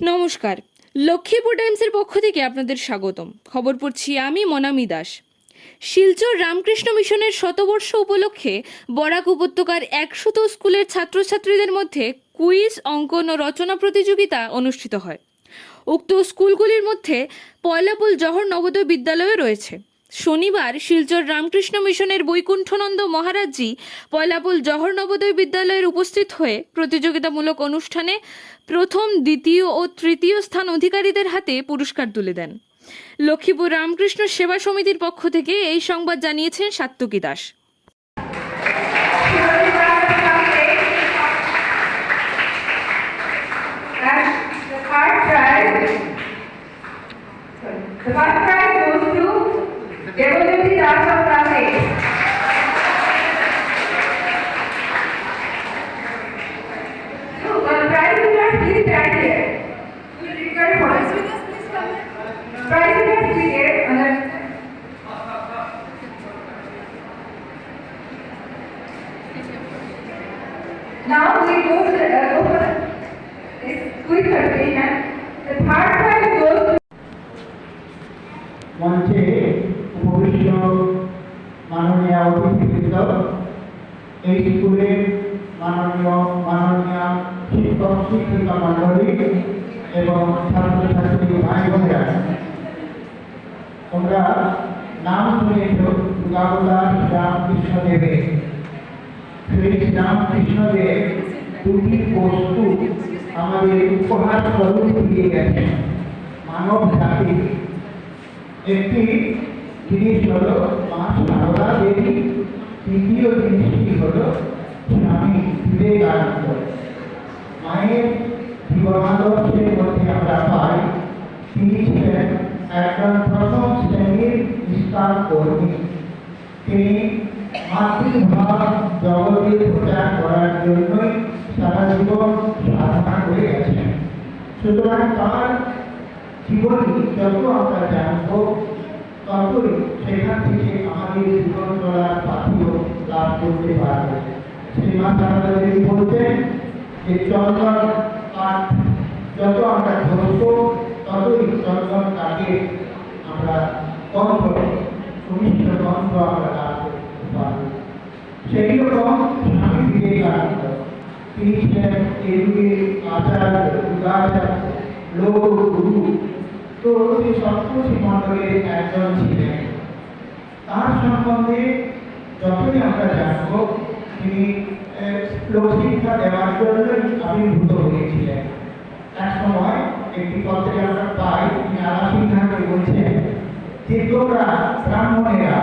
নমস্কার। লক্ষ্মীপুর টাইমসের পক্ষ থেকে আপনাদের স্বাগতম। খবর পড়ছি আমি মনামি দাস। শিলচর রামকৃষ্ণ মিশনের শতবর্ষ উপলক্ষে বরাক উপত্যকার একশত স্কুলের ছাত্রছাত্রীদের মধ্যে কুইজ, অঙ্কন ও রচনা প্রতিযোগিতা অনুষ্ঠিত হয়। উক্ত স্কুলগুলির মধ্যে পয়লাপুল জহর নবোদয় বিদ্যালয়ও রয়েছে। শনিবার শিলচর রামকৃষ্ণ মিশনের বৈকুণ্ঠনন্দ মহারাজজি পয়লাপুল জহর নবোদয় বিদ্যালয়ের উপস্থিত হয়ে প্রতিযোগিতামূলক অনুষ্ঠানে প্রথম, দ্বিতীয় ও তৃতীয় স্থান অধিকারীদের হাতে পুরস্কার তুলে দেন। লক্ষ্মীপুর রামকৃষ্ণ সেবা সমিতির পক্ষ থেকে এই সংবাদ জানিয়েছেন Satyaki Das. The first prize Now we go to the, uh, open this quick again. The third এই স্কুলের মাননীয় মাননীয় শিক্ষক, শিক্ষিকা মণ্ডলী এবং ছাত্রছাত্রী ভাই বোনেরা তোমরা নাম শুনেছ দুর্গাবদাস রামকৃষ্ণ সেই রামকৃষ্ণদেব দুটি বস্তু আমাদের উপহার স্বরূপ দিয়ে গেছেন মানব জাতিকে একটি জিনিস হলো মা সারদা দেবী দ্বিতীয় জিনিসটি হলো স্বামী বিবেকানন্দ মায়ের জীবনাদর্শের মধ্যে আমরা পাই, তিনি ছিলেন একজন প্রথম শ্রেণির ইসলাম কর্মী। তিনি মাতৃভাব জগতের প্রচার করার জন্যই সারা জীবন সাধনা করে গেছেন। সুতরাং তার জীবনী যত আমরা জানব, ততই সেখান থেকে আমাদের জীবন চলার পাথিও লাভ করতে পারবে। শ্রীমান সারদা দেবী বলতেন যে চন্দন কাঠ যত আমরা ধরব, ততই চন্দন কাঠে আমরা গন্ধ, সুমিষ্ট গন্ধ আমরা লাভ করতে পারব। সেই রকম স্বামী বিবেকানন্দ, তিনি ছিলেন এই আচার্য যুগাচার্য লোক গুরু তো সেই সপ্তর্ষি মণ্ডলের একজন ছিলেন। তার সম্বন্ধে যতই আমরা জানব তিনি লোকশিক্ষা দেওয়ার জন্যই আবির্ভূত হয়েছিলেন। এক সময় একটি পত্রে আমরা পাই তিনি আলা সিংহাকে বলছেন যে তোমরা ব্রাহ্মণেরা,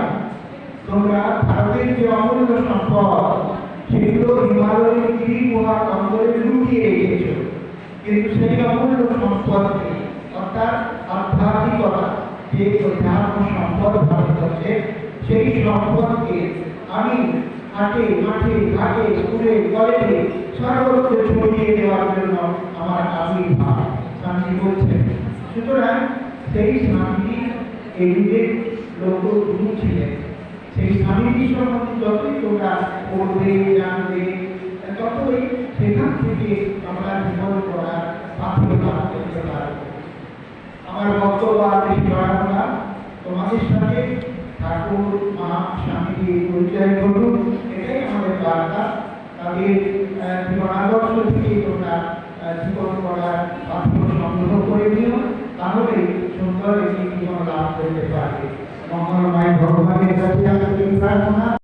তোমরা ভারতের যে অমূল্য সম্পদ, সেগুলো হিমালয়ের গিরি অঞ্চলে লুকিয়ে রেখেছ। কিন্তু সেই অমূল্য সম্পদকে, অর্থাৎ আধ্যাত্মিকতা, যে অধ্যাত্ম সম্পদ ভারতবর্ষে সেই সম্পদকে আমি হাটে, মাঠে, ঘাটে, স্কুলে, কলেজে সর্বত্র ছড়িয়ে দেওয়ার জন্য আমার আবির্ভাব স্বামী বলছেন, সুতরাং সেই স্বামী এই যুগের লোক ছিলেন। সেই স্বামীজির সম্বন্ধে যতই তোমরা পড়বে, জানবে, ততই সেখান থেকে আমরা জীবন করার পাথর লাভ করতে পারব। আমার বক্তব্য আর বেশি বাড়াবো না। তোমাদের সাথে ঠাকুর, মা স্বামীজি পরিচয় ঘটুক এটাই আমাদের বার্তা। তাদের জীবনাদর্শ থেকে তোমরা জীবন করার পাঠ্য সংগ্রহ করে নিও। তাহলে সুন্দর একটি জীবন লাভ করতে পারবে। মঙ্গলময় ভগবানের কাছে আমাদের প্রার্থনা।